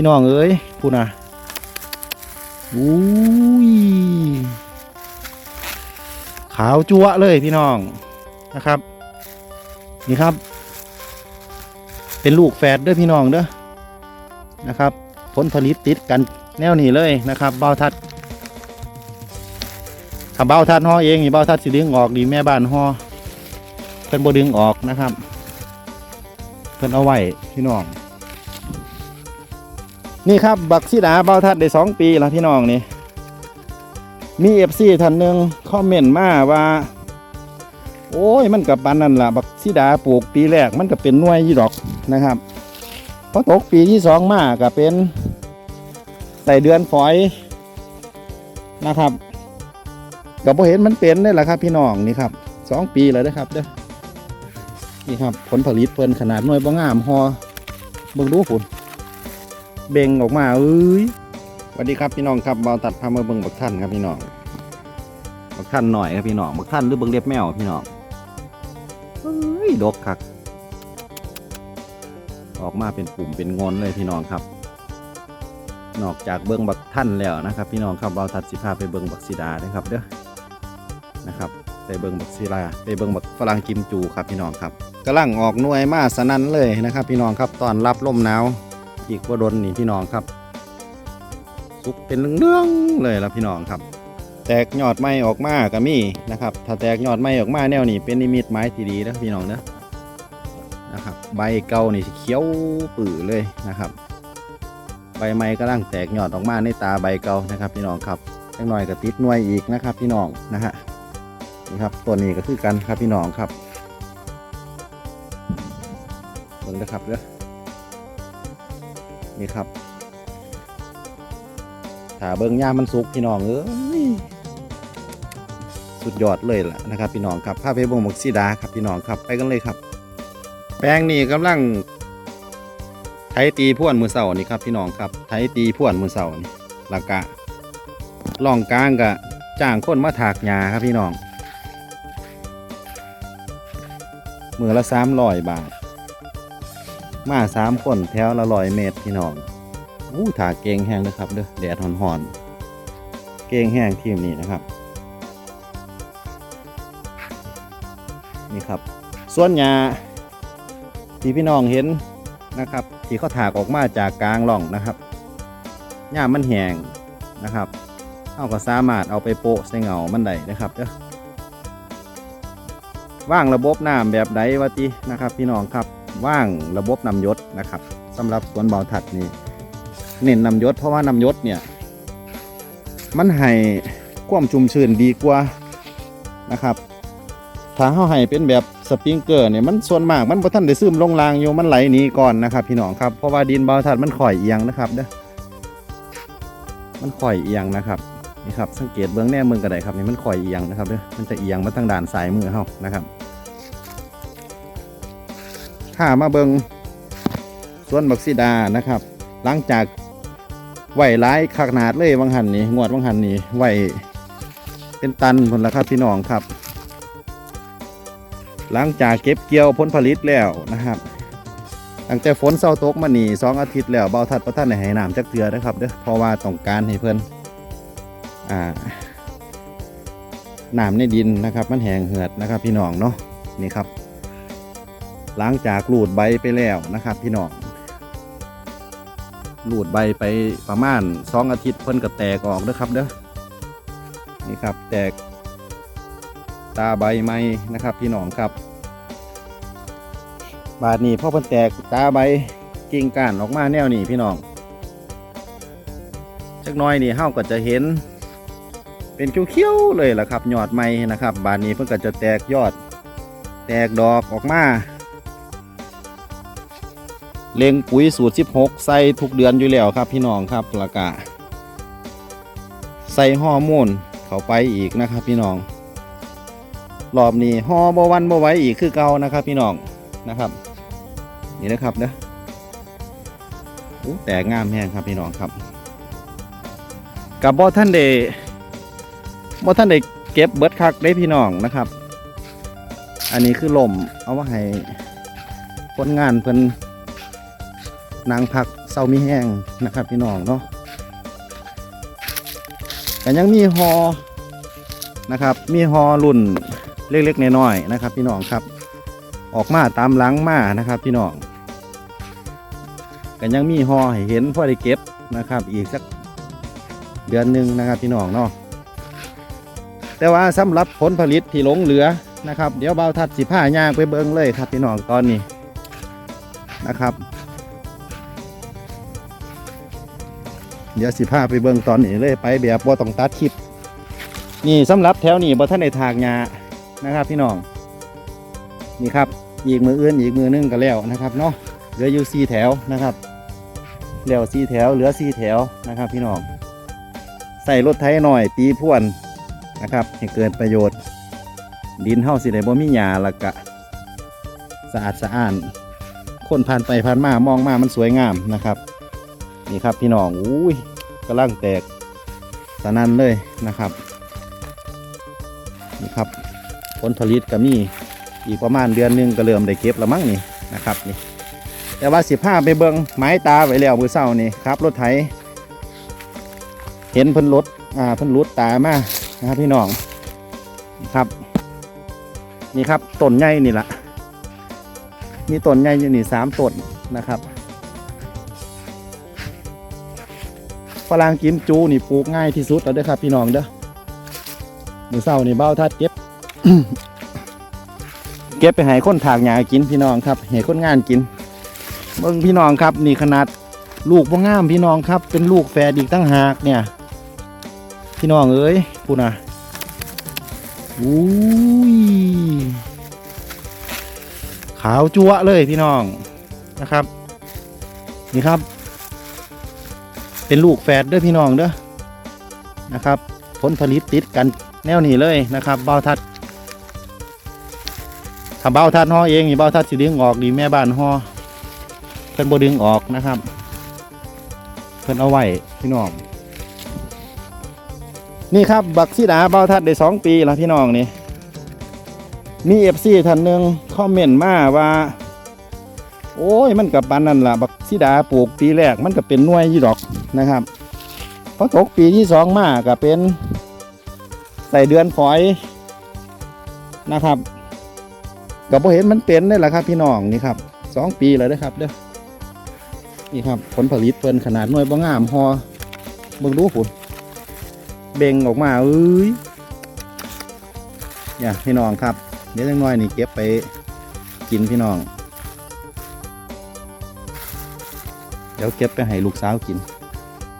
พี่น้องเอ้ยพูนะอุ้ยขาวจั๊วเลยพี่น้องนะครับ นี่ครับ เป็นลูกแฝดเด้อพี่น้องเด้อนะครับ ผลผลิตติดกันแนวนี้เลยนะครับ เบ้าทัดถ้าเบ้าทัดห่อเองนี่เบ้าทัดสิดึงออกดีแม่บ้านห่อเพิ่นบ่ดึงออกนะครับ เพิ่นเอาไว้พี่น้อง นี่ครับบักซีดาเบาทัดได้สองปีแล้วพี่น้องนี่มีเอฟซีท่านหนึ่งคอมเมนต์มาว่า โอ้ยมันกับปันนั่นล่ะ บักซีดาปลูกปีแรกมันก็เป็นน่วยยี่ดอกนะครับพอตกปีที่สองมาก็เป็นใส่เดือนฝอยนะครับก็บ่เห็นมันเป็นนี่แหละครับ พี่น้องนี่ครับสองปีแล้วนะครับเด้อนี่ครับผลผลิตเพิ่นขนาดน่วยบ่งามฮอเบิ่งดูฝุ่น เบ่งออกมาเอ้ยสวัสดีครับพี่น้องครับเบาตัดพามาเบิ่งบักท่านครับพี่น้องบักท่านหน่อยครับพี่น้องบักท่านหรือเบิ่งเล็บแมวพี่น้องเฮ้ยดกคักออกมาเป็นปุ่มเป็นงอนเลยพี่น้องครับ นอกจากเบิ้งบักท่านแล้วนะครับ พี่น้องครับเราตัดสิพาไปเบิ้งบักซีดานะครับเด้อนะครับไปเบิ้งบักซีดาไปเบิ้งบักฝรั่งกิมจูครับพี่น้องครับกำลังออกหน่วยมาสนั่นเลยนะครับ พี่น้องครับตอนรับลมหนาว อีกว่าดนนี่พี่น้องครับ สุกเป็นเรื่องเลยล้วพี่น้องครับ แตกยอดไม้ออกมาก็มีนะครับ ถ้าแตกยอดไม้ออกมาแนวนี้เป็นนิมิตหมายที่ดีนะพี่น้องเนอะนะครับ ใบเก่านี่เขียวปื้อเลยนะครับ ใบไม้กำลังแตกยอดออกมาในตาใบเก่านะครับ พี่น้องครับจังหน่อยก็ติดหน่วยอีกนะครับ พี่น้องนะฮะนี่ครับตัวนี้ก็คือกันครับพี่น้องครับเบิ่งนะครับเด้อ นี่ครับถ้าเบิ้งย่ามันสุกพี่น้องเอ้ยสุดยอดเลยล่ะนะครับพี่น้องครับพาไปเบิ่งหมกซีดาครับพี่น้องครับไปกันเลยครับ แปลงนี่กำลังไถตีพ่วนมือเสานี่ครับพี่น้องครับไถตีพ่วนมือเสานี่หลักกะล่องกลางกะจ้างคนมาถากหญ้าครับพี่น้องมือละสามร้อยบาท มาสามคนแถวละร้อยเมตรพี่น้องอู้ถาเกงแห้งนะครับเด้อแดดหอนๆเกงแห้งทีมนี้นะครับ นี่ครับ ส่วนหญ้าที่พี่น้องเห็นนะครับ ที่เขาถากออกมาจากกลางร่องนะครับหญ้ามันแห้งนะครับเอาก็สามารถเอาไปโปะใส่เงามันได้นะครับเด้อว่างระบบน้ำแบบใดวะตินะครับ พี่น้องครับ ว่างระบบนำยศนะครับสำหรับสวนเบาถัดนี่เน้นนำยศเพราะว่านำยศเนี่ยมันให้ความชุ่มชื้นดีกว่านะครับถ้าเขาให้เป็นแบบสปริงเกอร์เนี่ยมันส่วนมากมันบ่ทันได้ซึมลงรางอยู่มันไหลหนีก่อนนะครับ พี่น้องครับเพราะว่าดินเบาทัดมันข่อยเอียงนะครับเด้อมันข่อยเอียงนะครับนี่ครับสังเกตเบื้องแน่เมืองกระไดครับนี่มันข่อยเอียงนะครับเด้อมันจะเอียงมาทางด้านซ้ายมือเฮานะครับ ถ้ามาเบิงสวนบักซิดานะครับ หลังจากไหวร้ายขนาดเลยวังหันนี่งวดวังหันนี่ไหวเป็นตันผลละครับพี่น้องครับ หลังจากเก็บเกี่ยวผลผลิตแล้วนะครับตั้งแต่ฝนเศร้าตกมานี่สองอาทิตย์แล้วเบาทัดประท่านในให้น้ำจักเตือนะครับเด้อเพราะว่าต้องการให้เพิ่นอ่าน้ำในดินนะครับ มันแห้งเหือดนะครับ พี่น้องเนาะนี่ครับ หลังจากหลูดใบไปแล้วนะครับ พี่น้องหลูดใบไปประมาณสองอาทิตย์เพิ่นก็แตกออกเด้อครับเด้อนี่ครับ แตกตาใบไม้นะครับ พี่น้องครับ บาดนี้พอเพิ่นแตกตาใบกิ่งก้านออกมาแนวนี้พี่น้องจักน้อยนี่เฮาก็จะเห็น เป็นเขียวๆเลยล่ะครับยอดไม้นะครับ บาดนี้เพิ่นก็จะแตกยอด แตกดอกออกมา เล็งปุ๋ยสูตร 16 ใส่ทุกเดือนอยู่แล้วครับพี่น้องครับแล้วก็ใส่ฮอร์โมนเข้าไปอีกนะครับพี่น้อง รอบนี้ฮอบ่วันบ่ไว้อีกคือเก่านะครับพี่น้องนะครับนี่นะครับเด้อโอ้แตกงามแห้งครับพี่น้องครับ กับบ่ท่านเดบ่ท่านเดเก็บเบิร์ดคักได้พี่น้องนะครับ อันนี้คือลมเอามาให้คนงานเพิ่น นางพักเศร้ามีแห้งนะครับพี่น้องเนาะแต่ยังมีฮอนะครับ มีฮอรุ่นเล็กๆน้อยๆนะครับ พี่น้องครับ ออกมาตามหลังมานะครับ พี่น้องกันยังมีฮอให้เห็นพ่อได้เก็บนะครับ อีกสักเดือนหนึ่งนะครับ พี่น้องเนาะแต่ว่าสำหรับผลผลิตที่หลงเหลือนะครับ เดี๋ยวเบาทัดสิผ้ายางไปเบิ้งเลยครับ พี่น้องตอนนี้นะครับ เดี๋ยวสิผ้าไปเบิ้งตอนนี้เลยไปแบบว่าต้องตัดคลิป นี่สำหรับแถวนี้บ่ท่านในทางหญ้านะครับ พี่น้อง นี่ครับ อีกมืออื่นอีกมือนึงก็แล้วนะครับเนาะ เหลืออยู่สี่แถวนะครับ แล้วสี่แถวเหลือสี่แถวนะครับ พี่น้อง ใส่รถไถหน่อยตีพ่วนนะครับให้เกิดประโยชน์ ดินเฮาสิได้บ่มีหญ้าละกะสะอาดสะอ้าน คนผ่านไปผ่านมามองมามันสวยงามนะครับ นี่ครับพี่น้องอุ้ยกำลังแตกสนั่นเลยนะครับนี่ครับผลผลิตก็มีอีกประมาณเดือนนึงก็เริ่มได้เก็บแล้วมั้งนี่นะครับนี่แต่ว่าสิผ้าไปเบิงไม้ตาไว้แล้วมือเศร้านี่ครับรถไถเห็นพิ่นรถอ่าพิ่นรุดตามานะครับพี่น้องครับ นี่ครับต้นใหญ่นี่แหละมีต้นใหญ่อยู่นี่สามต้นนะครับ ฝรั่งกิมจูนี่ปลูกง่ายที่สุดแล้วเด้อครับพี่น้องเด้อมือเศร้านี่เบ้าทัดเก็บ เก็บไปให้คนถากหญ้ากินพี่น้องครับให้คนงานกินเบิ่งพี่น้องครับ นี่ขนาดลูกบ่งามพี่น้องครับ เป็นลูกแฝดอีกตั้งหากเนี่ย พี่น้องเอ้ยพูนะอุ้ยขาวจั๊วะเลยพี่น้องนะครับ นี่ครับ เป็นลูกแฝดด้อพี่น้องเด้อนะครับ ผลผลิตติดกันแนวนี้เลยนะครับเบ้าทัดถ้าเบ้าทัดห่อเองนี่เบ้าทัดสิดึงออกดีแม่บ้านห่อเพิ่นบ่ดึงออกนะครับ เพิ่นเอาไว้พี่น้องนี่ครับบักซีดาเบ้าทัดได้สองปีแล้วพี่น้องนี่มีเอฟซีท่านหนึ่งคอมเมนต์มาว่า โอ้ยมันกับปานนั่นล่ะบักซีดาปลูกปีแรกมันก็เป็นน่วยยี่ดอก นะครับพอตกปีที่สองมาก็เป็นใส่เดือนฝอยนะครับก็บ่เห็นมันเป็นนี่แหละครับ พี่น้องนี่ครับสองปีแล้วนะครับเด้อนี่ครับ ผลผลิตเพิ่นขนาดน่วยบ่งามฮอเบิ่งดูฝุ่นเบ่งออกมาเอ้ยเนี่ยพี่น้องครับเดี๋ยวจังน้อยนี่เก็บไปกินพี่น้อง เดี๋ยวเก็บไปให้ลูกสาวกิน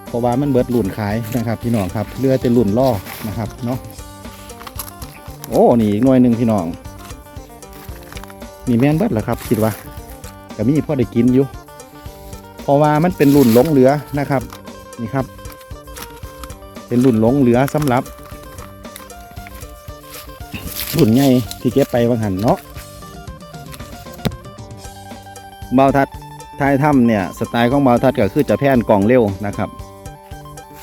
เพราะว่ามันเบิดรุ่นขายนะครับพี่น้องครับเรือจะรุ่นล่อนะครับเนาะโอ้นี่อีกหน่วยหนึ่งพี่น้องนี่แม่นเบิดเหรอครับคิดว่าแต่มีพ่อได้กินอยู่เพราะว่ามันเป็นรุ่นหลงเหลือนะครับนี่ครับ เป็นรุ่นหลงเหลือสำหรับรุ่นใหญ่ที่เก็บไปบางหันเนาะเบาทัดท้ายถ้ำเนี่ยสไตล์ของเบาทัดก็คือจะแผ่นกล่องเร็วนะครับ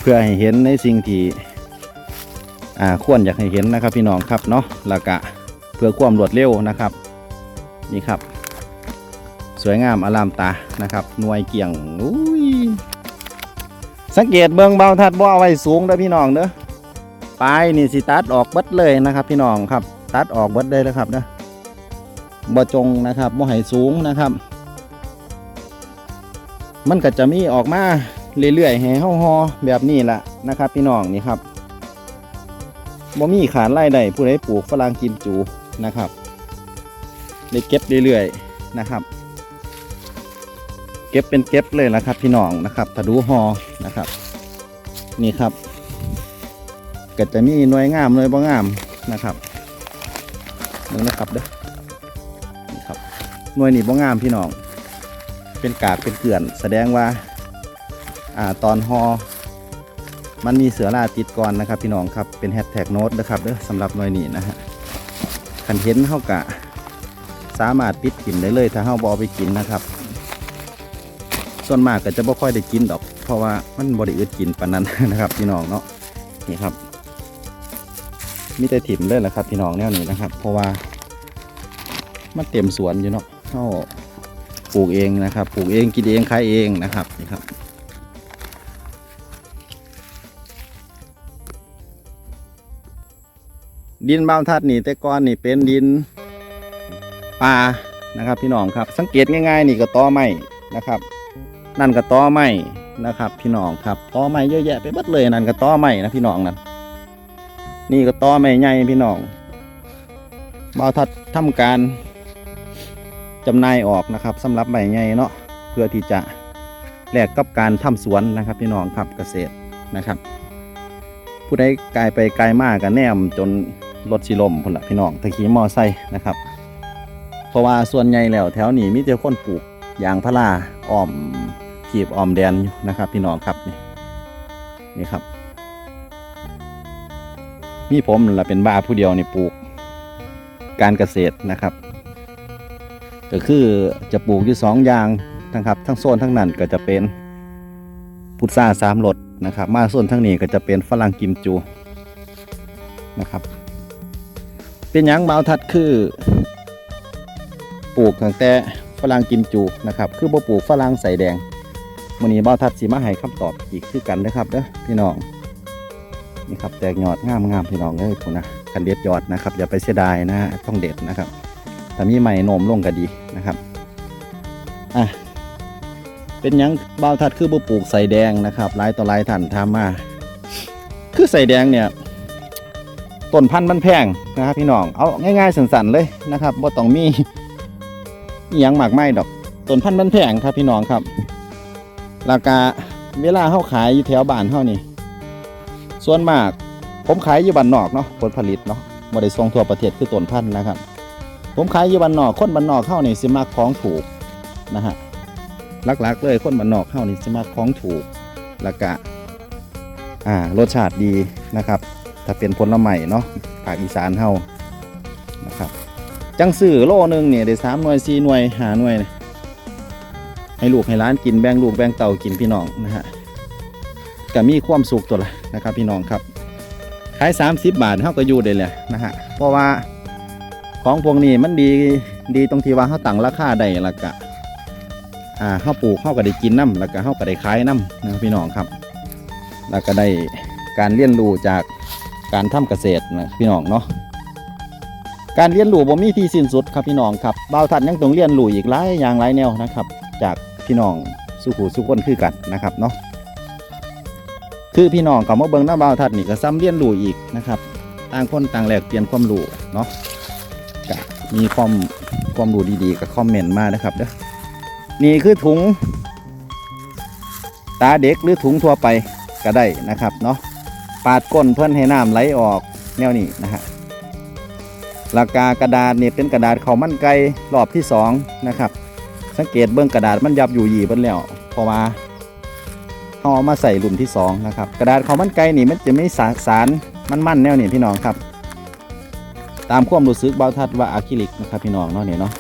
พื่อให้เห็นในสิ่งที่อ่าควรอยากให้เห็นนะครับ พี่น้องครับเนาะแล้วก็เพื่อความรวดเร็วนะครับ นี่ครับ สวยงามอลามตานะครับหน่วยเกี่ยงอุ้ยสังเกตเบื้องเบาทัดบ่เอาไว้สูงเด้อพี่น้องเด้อปลายนี่สิตัดออกเบิดเลยนะครับ พี่น้องครับ ตัดออกเบิดเลยนะครับเด้อบ่จงนะครับบ่ให้สูงนะครับ มันก็จะมีออกมา เรื่อยๆให้เฮาฮอแบบนี้แหละนะครับ พี่น้องนี่ครับบ่มีขาดไล่ได้ผู้ใดปลูกฝรั่งกิมจูนะครับได้เก็บเรื่อยๆนะครับ เก็บเป็นเก็บเลยนะครับ พี่น้องนะครับถ้าดูฮอนะครับ นี่ครับก็จะมีหน่วยงามหน่วยบ่งามนะครับนี่นะครับเด้อนี่ครับหน่วยนี่บ่งามพี่น้อง เป็นกากเป็นเกลื่อน แสดงว่า อ่าตอนฮอมันมีเสือราติดก่อนนะครับ พี่น้องครับเป็นแฮชแท็กโน้ตนะครับเด้อสำหรับหน่วยนี้นะฮะคันเห็นเท่ากะสามารถปิดกินได้เลยถ้าเฮาบอไปกินนะครับ ส่วนมากก็จะบ่ค่อยได้กินดอก เพราะว่ามันบริอึดกินปานนั้นนะครับ พี่น้องเนาะนี่ครับมีแต่ถิ่มเลยแหละครับ พี่น้องแนวนี้นะครับ เพราะว่ามันเต็มสวนอยู่เนาะเฮาปลูกเองนะครับ ปลูกเองกินเองขายเองนะครับนี่ครับ ดินบาวทัดนี่แต่ก่อนนี่เป็นดินป่านะครับ พี่น้องครับ สังเกตง่าย ๆ นี่ก็ตอไม้นะครับ นั่นก็ตอไม้นะครับ พี่น้องครับตอไม้เยอะแยะไปหมดเลยนั่นก็ตอไม้นะพี่น้องนั่นนี่ก็ตอไม้ใหญ่พี่น้องบาวทัดทำการจำหน่ายออกนะครับสำหรับใบใหญ่เนาะเพื่อที่จะแลกกับการทำสวนนะครับ พี่น้องครับเกษตรนะครับ ผู้ใดกลไปไกลมากกันแนมจน รถสิลมพุ่นละพี่น้องตะขี่มอไซค์นะครับ เพราะว่าส่วนใหญ่แล้วแถวนี้มีแต่คนปลูกยางพาราอ้อมขีบอ้อมแดนอยู่นะครับ พี่น้องครับนี่นี่ครับ มีผมละเป็นบ้าผู้เดียวนี่ปลูกการเกษตรนะครับ ก็คือจะปลูกอยู่สองอย่างนะครับ ทั้งโซนทั้งนั้นก็จะเป็นพุทราสามรสนะครับ มาโซนทั้งนี้ก็จะเป็นฝรั่งกิมจูนะครับ เป็นหยังเบาทัดคือปลูกตั้งแต่ฝรั่งกิมจูนะครับ คือบ่ปลูกฝรั่งใส่แดงมื้อนี้เบาทัดสิมาให้คำตอบอีกคือกันนะครับเด้อพี่น้องนี่ครับแตกยอดงามงามพี่น้องเอ้ยพุ่นนะคันเด็ดยอดนะครับ อย่าไปเสียดายนะต้องเด็ดนะครับถ้ามีใหม่โนมลงก็ดีนะครับอะเป็นยังเบาวทัดคือบ่ปลูกใส่แดงนะครับหลายต่อหลายท่านถามมา คือใส่แดงเนี่ย ต้นพันธุ์มันแพงนะครับพี่น้องเอาง่ายๆสั้นๆเลยนะครับบ่ต้องมีอหยังมากมายดอกต้นพันธุ์มันแพงครับพี่น้องครับ ราคาเวลาเฮาขายอยู่แถวบ้านเฮานี่ส่วนมากผมขายอยู่บ้านนอกเนาะผลผลิตเนาะบ่ได้ส่งทั่วประเทศคือต้นพันธุ์นะครับ ผมขายอยู่บ้านนอกคนบ้านนอกเข้านี่สิมาของถูกนะฮะหลักๆเลยคนบ้านนอกเข้านี่สิมาของถูกแล้วก็อ่ารสชาติดีนะครับ ถ้าเป็นผลไม้เนาะภาคอีสานเฮานะครับ จังซื้อโลนึงเนี่ยได้สามหน่วยสี่หน่วยหาหน่วย ให้ลูกให้ร้านกินแบ่งลูกแบ่งเต่ากินพี่น้องนะฮะก็มีความสุขตัวละนะครับ พี่น้องครับขาย 30 บาทเฮาก็อยู่ได้เลยนะฮะ เพราะว่าของพวกนี้มันดีดีตรงที่ว่าเขาตั้งราคาได้ล้วก็อ่าเขาปลูกเขาก็ได้กินน้ำแล้วก็เขาก็ได้ขายน้ำนะพี่น้องครับ แล้วก็ได้การเรียนรู้จาก การทำเกษตรนะพี่น้องเนาะการเรียนรู้บ่มีที่สิ้นสุดครับพี่น้องครับบ่าวทัดยังต้องเรียนรู้อีกหลายอย่างหลายแนวนะครับ จากพี่น้องสุขูสุขคนคือกันนะครับเนาะคือพี่น้องกับมาเบิงหน้าบ่าวทัดนี่ก็ซ้ำเรียนรู้อีกนะครับต่างคนต่างแหลกเปลี่ยนความรู้เนาะก็มีความความรู้ดีๆก็คอมเมนต์มานะครับเด้อนี่คือถุง ตาเด็กหรือถุงทั่วไปก็ได้นะครับเนาะ ปาดก้นเพื่อนให้น้ำไหลออกแนวนี้นะฮะรากากระดาษเนี่ยเป็นกระดาษเขามันไก่รอบที่สองนะครับสังเกตเบื้องกระดาษมันยับอยู่หยีเบิ้แล้วพราะว่าเขาเอามาใส่รุ่นที่สองนะครับกระดาษเขามันไก่นี่มันจะไม่สาสารมันๆแนวนี้พี่น้องครับ ตามความรู้สึกเบาทัดว่าอะคริลิกนะครับพี่น้องเนาะเนี่ยเนาะ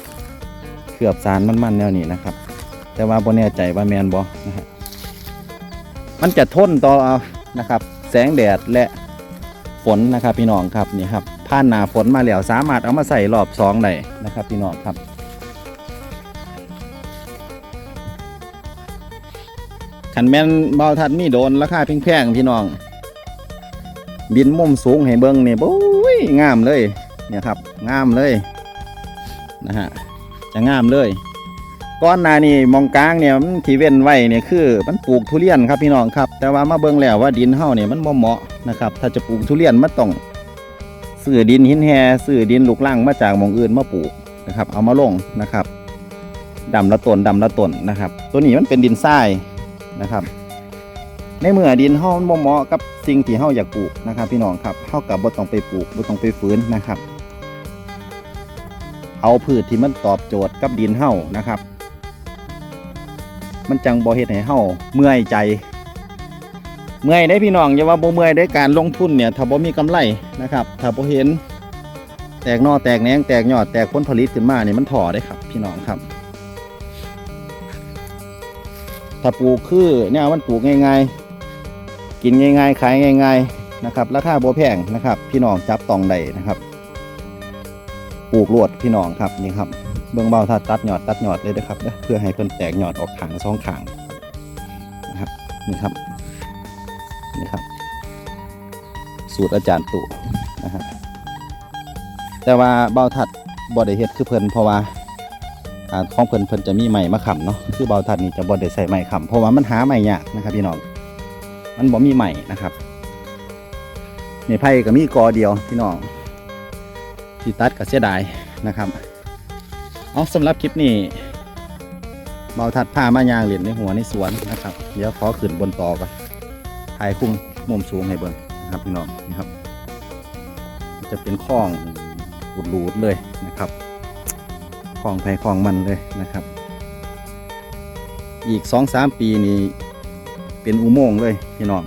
เคลือบสารมันๆแนวนี้นะครับ แต่ว่าบ่แน่ใจว่าแมนบอนะฮะมันจะทนต่อนะครับ แสงแดดและฝนนะครับพี่น้องครับนี่ครับผ่านหนาฝนมาแล้วสามารถเอามาใส่รอบสองได้นะครับพี่น้องครับขันแม่นเบาทัดมีโดนราคาแพงๆพี่น้อง บินมุมสูงให้เบิ้งนี่โอ้ยงามเลยเนี่ยครับงามเลยนะฮะจะงามเลย ก้อนนานี่มองกลางเนี่ยมันที่เว้นไว้เนี่ยคือมันปลูกทุเรียนครับพี่น้องครับ แต่ว่ามาเบิ่งแล้วว่าดินเฮาเนี่ยมันบ่เหมาะนะครับถ้าจะปลูกทุเรียนมันต้องซื้อดินหินแฮซื้อดินลูกล่างมาจากมองอื่นมาปลูกนะครับเอามาลงนะครับดำละต้นดำละต้นนะครับ ตัวนี้มันเป็นดินทรายนะครับ ในเมื่อดินเฮามันบ่เหมาะกับสิ่งที่เฮาอยากปลูกนะครับ พี่น้องครับเฮากับบ่ต้องไปปลูกบ่ต้องไปฝืนนะครับ เอาพืชที่มันตอบโจทย์กับดินเฮานะครับ มันจังบ่เฮ็ดให้เฮาเมื่อยใจ เมื่อยได้พี่น้องอย่าว่าบ่เมื่อยได้การลงทุนเนี่ยถ้าบ่มีกำไรนะครับ ถ้าบ่เห็น แตกนอแตกแหนงแตกยอดแตกผลผลิตขึ้นมานี่มันถ่อได้ครับ พี่น้องครับ ถ้าปลูกคือเนี่ยมันปลูกง่ายๆ กินง่ายๆ ขายง่ายๆนะครับราคาบ่แพงนะครับ พี่น้องจับต้องได้นะครับ ปลูกลวดพี่น้องครับนี่ครับ เบื้องเบาถ้าตัดหยอดตัดหยอดเลยนะครับเพื่อให้เพิ่นแตกหยอดออกขางสองขางนะครับนี่ครับนี่ครับ สูตรอาจารย์ตู่นะครับแต่ว่าเบาทัดบ่ได้เฮ็ดคือเพิ่นเพราะว่าของเพิ่นเพิ่นจะมีไม้มาค้ำเนาะคือเบาทัดนี่จะบ่ได้ใส่ไม้ค้ำเพราะว่ามันหาไม้ยากนะครับพี่น้องมันบ่มีไม้นะครับไม้ไผ่ก็มีกอเดียวพี่น้องที่ตัดก็เสียดายนะครับ เอาสำหรับคลิปนี้เบาทัดพามายางเหรียญในหัวในสวนนะครับ เดี๋ยวขอขึ้นบนต่อก่อนถ่ายคุ้งมุมสูงให้เบิ่งนะครับพี่น้องนี่ครับ จะเป็นคลองอุดรูดเลยนะครับคลองไผ่คลองมันเลยนะครับ อีกสองสามปีนี้เป็นอุโมงค์เลยพี่น้อง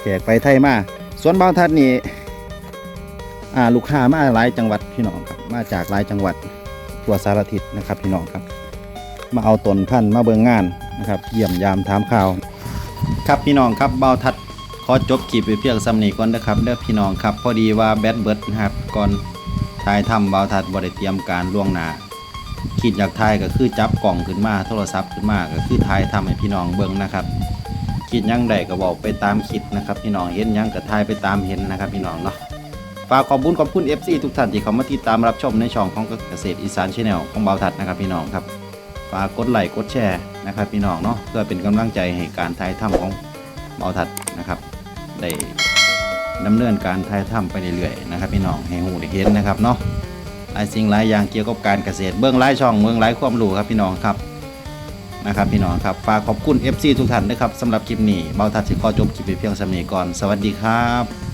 แขกไปไทยมาสวนบางทัดนี่อ่าลูกค้ามาหลายจังหวัดพี่น้องครับมาจากหลายจังหวัด ทั่วสารทิศนะครับพี่น้องครับ มาเอาตนพันมาเบิงงานนะครับเยี่ยมยามถามข่าว ครับพี่น้องครับเบาทัดขอจบคลิปไปเพียงสำนีก่อนนะครับเด้อพี่น้องครับพอดีว่าแบตเบิร์ดนะครับก่อนถ่ายทำเบาทัดบริเตรียมการล่วงหน้าคิดอยากถ่ายก็คือจับกล่องขึ้นมาโทรศัพท์ขึ้นมาก็คือถ่ายทำให้พี่น้องเบิ่งนะครับคิดยังใดก็บอกไปตามคิดนะครับ พี่น้องเห็นยังก็ถ่ายไปตามเห็นนะครับ พี่น้องเนาะ ฝากขอบคุญขอบคุณ FC ทุกท่านที่เข้ามาติดตามรับชมในช่องของเกษตรอีสานชาแนลของเบาทัดนะครับพี่น้องครับฝากกดไลค์กดแชร์นะครับพี่น้องเนาะเพื่อเป็นกำลังใจให้การถ่ายทำของเบาทัดนะครับได้ดำเนินการถ่ายทำไปเรื่อยๆนะครับพี่น้องให้หูได้เห็นนะครับเนาะหลายสิ่งหลายอย่างเกี่ยวกับการเกษตรเบื้องหลายช่องเบื้องหลายความรู้ครับพี่น้องครับนะครับพี่น้องครับฝากขอบคุณ FC ทุกท่านนะครับสำหรับคลิปนี้เบาทัดสิขอจบคลิปไปเพียงสำนีก่อน สวัสดีครับ